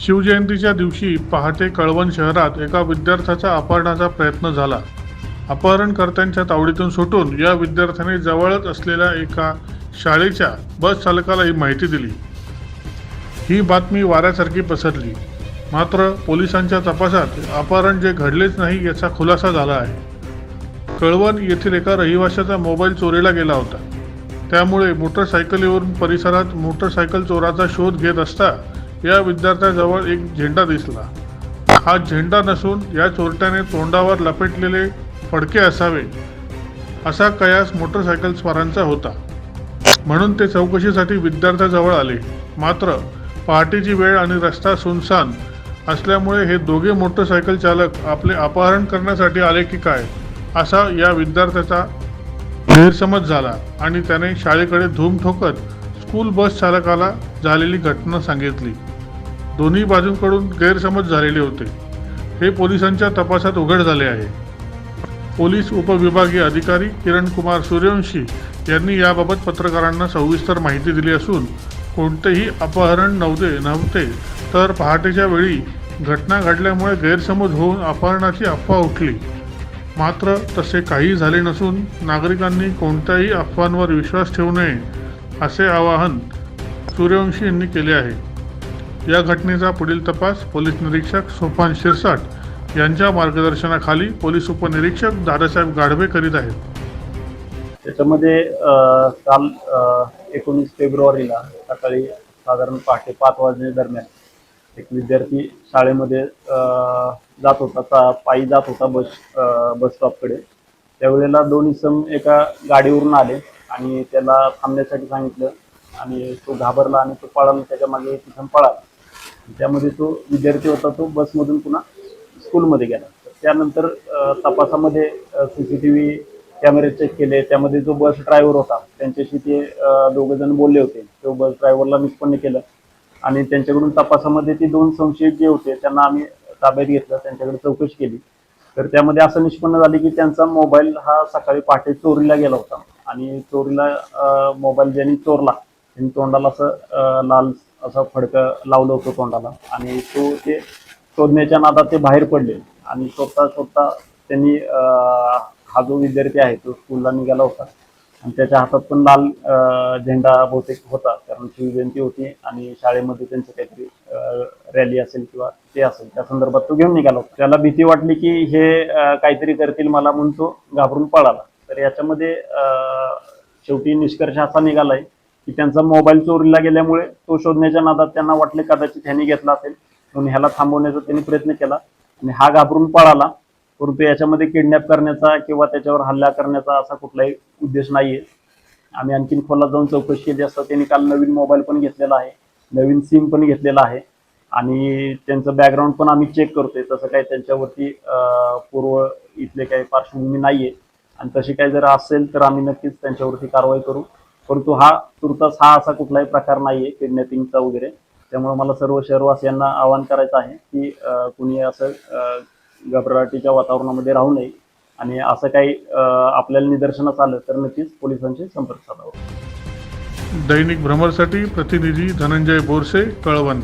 शिवजयंतीच्या दिवशी पहाटे कळवण शहरात एका विद्यार्थ्याचा अपहरणाचा प्रयत्न झाला. अपहरणकर्त्यांच्या तावडीतून सुटून या विद्यार्थ्याने जवळच असलेल्या एका शाळेच्या बस चालकाला ही माहिती दिली. ही बातमी वाऱ्यासारखी पसरली. मात्र पोलिसांच्या तपासात अपहरण जे घडलेच नाही याचा खुलासा झाला आहे. कळवण येथील एका रहिवाशाचा मोबाईल चोरीला गेला होता. त्यामुळे मोटरसायकलीवरून परिसरात मोटरसायकल चोराचा शोध घेत असता या विद्यार्थ्याजवळ एक झेंडा दिसला. हा झेंडा नसून या चोरट्याने तोंडावर लपेटलेले फडके असावे असा कयास मोटरसायकल स्वारांचा होता. म्हणून ते चौकशीसाठी विद्यार्थ्याजवळ आले. मात्र पहाटेची वेळ आणि रस्ता सुनसान असल्यामुळे हे दोघे मोटरसायकल चालक आपले अपहरण करण्यासाठी आले की काय असा या विद्यार्थ्याचा गैरसमज झाला आणि त्याने शाळेकडे धूम ठोकत स्कूल बस चालकाला झालेली घटना सांगितली. दोन्ही बाजूंकडून गैरसमज झालेले होते. हे पोलिसांच्या तपासात उघड झाले आहे. पोलीस उपविभागीय अधिकारी किरण कुमार सूर्यवंशी यांनी याबाबत पत्रकारांना सविस्तर माहिती दिली असून कोणतेही अपहरण नव्हते नव्हते तर पहाटेच्या वेळी घटना घडल्यामुळे गैरसमज होऊन अपहरणाची अफवा उठली. मात्र तसे काही झाले नसून नागरिकांनी कोणत्याही अफवांवर विश्वास ठेवू नये असे आवाहन सूर्यवंशी यांनी केले आहे. या घटनेचा पुढील तपास पोलीस निरीक्षक सोपान शिरसाट यांच्या मार्गदर्शनाखाली पोलीस उपनिरीक्षक दादासाहेब गाढवे करीत आहेत. त्याच्यामध्ये काल एकोणीस फेब्रुवारीला सकाळी साधारण पहाटे पाच वाजे दरम्यान एक विद्यार्थी शाळेमध्ये जात होता चा- पायी जात होता बस बस स्टॉपकडे. त्यावेळेला दोन इसम एका गाडीवरून आले आणि त्याला थांबण्यासाठी सांगितलं आणि तो घाबरला आणि तो पळाला त्याच्यामागे एक इसम पळाला. त्यामध्ये तो विद्यार्थी होता तो बसमधून पुन्हा स्कूलमध्ये गेला. तर त्यानंतर तपासामध्ये सी सी टी व्ही कॅमेरे चेक केले. त्यामध्ये जो बस ड्रायव्हर होता त्यांच्याशी ते दोघंजण बोलले होते. तो बस ड्रायव्हरला निष्पन्न केलं आणि त्यांच्याकडून तपासामध्ये ते दोन संशयित जे होते त्यांना आम्ही ताब्यात घेतलं त्यांच्याकडे चौकशी केली. तर त्यामध्ये असं निष्पन्न झाले की त्यांचा मोबाईल हा सकाळी पहाटे चोरीला गेला होता. आणि चोरीला मोबाईल ज्यांनी चोरला त्यांनी तोंडाला असं लाल असं फडकं लावलं होतं तोंडाला. आणि तो ते शोधण्याच्या नादात ते बाहेर पडले. आणि स्वतः स्वतः त्यांनी हा जो विद्यार्थी आहे तो स्कूलला निघाला होता. आणि त्याच्या हातात पण लाल झेंडा बहुतेक होता. कारण शिवजयंती होती आणि शाळेमध्ये त्यांचं काहीतरी रॅली असेल किंवा ते असेल त्या संदर्भात तो घेऊन निघाला होता. त्याला भीती वाटली की हे काहीतरी करतील मला म्हणून तो घाबरून पळाला. तर याच्यामध्ये शेवटी निष्कर्ष असा निघालाय की त्यांचा मोबाईल चोरीला गेल्यामुळे तो शोधण्याच्या नादात त्यांना वाटले कदाचित ह्याने घेतला असेल. म्हणून ह्याला थांबवण्याचा त्यांनी प्रयत्न केला. आणि हा घाबरून पळाला. परंतु याच्यामध्ये किडनॅप करण्याचा किंवा त्याच्यावर हल्ला करण्याचा असा कुठलाही उद्देश नाहीये. आम्ही आणखीन खोलात जाऊन चौकशी केली असता त्यांनी काल नवीन मोबाईल पण घेतलेला आहे. नवीन सिम पण घेतलेला आहे. आणि त्यांचं बॅकग्राऊंड पण आम्ही चेक करतोय. तसं काही त्यांच्यावरती पूर्व इथले काही पार्श्वभूमी नाहीये. आणि तशी काही जर असेल तर आम्ही नक्कीच त्यांच्यावरती कारवाई करू. परंतु हा तुर्तास हा असा कुठलाही प्रकार नाहीये किडनॅपिंगचा वगैरे. त्यामुळे मला सर्व शहरवासियांना आवाहन करायचं आहे की कुणी असं घबराटीच्या वातावरणामध्ये राहू नये. आणि असं काही आपल्याला निदर्शनास आलं तर नक्कीच पोलिसांशी संपर्क साधावा. दैनिक भ्रमरसाठी प्रतिनिधी धनंजय बोरसे कळवण.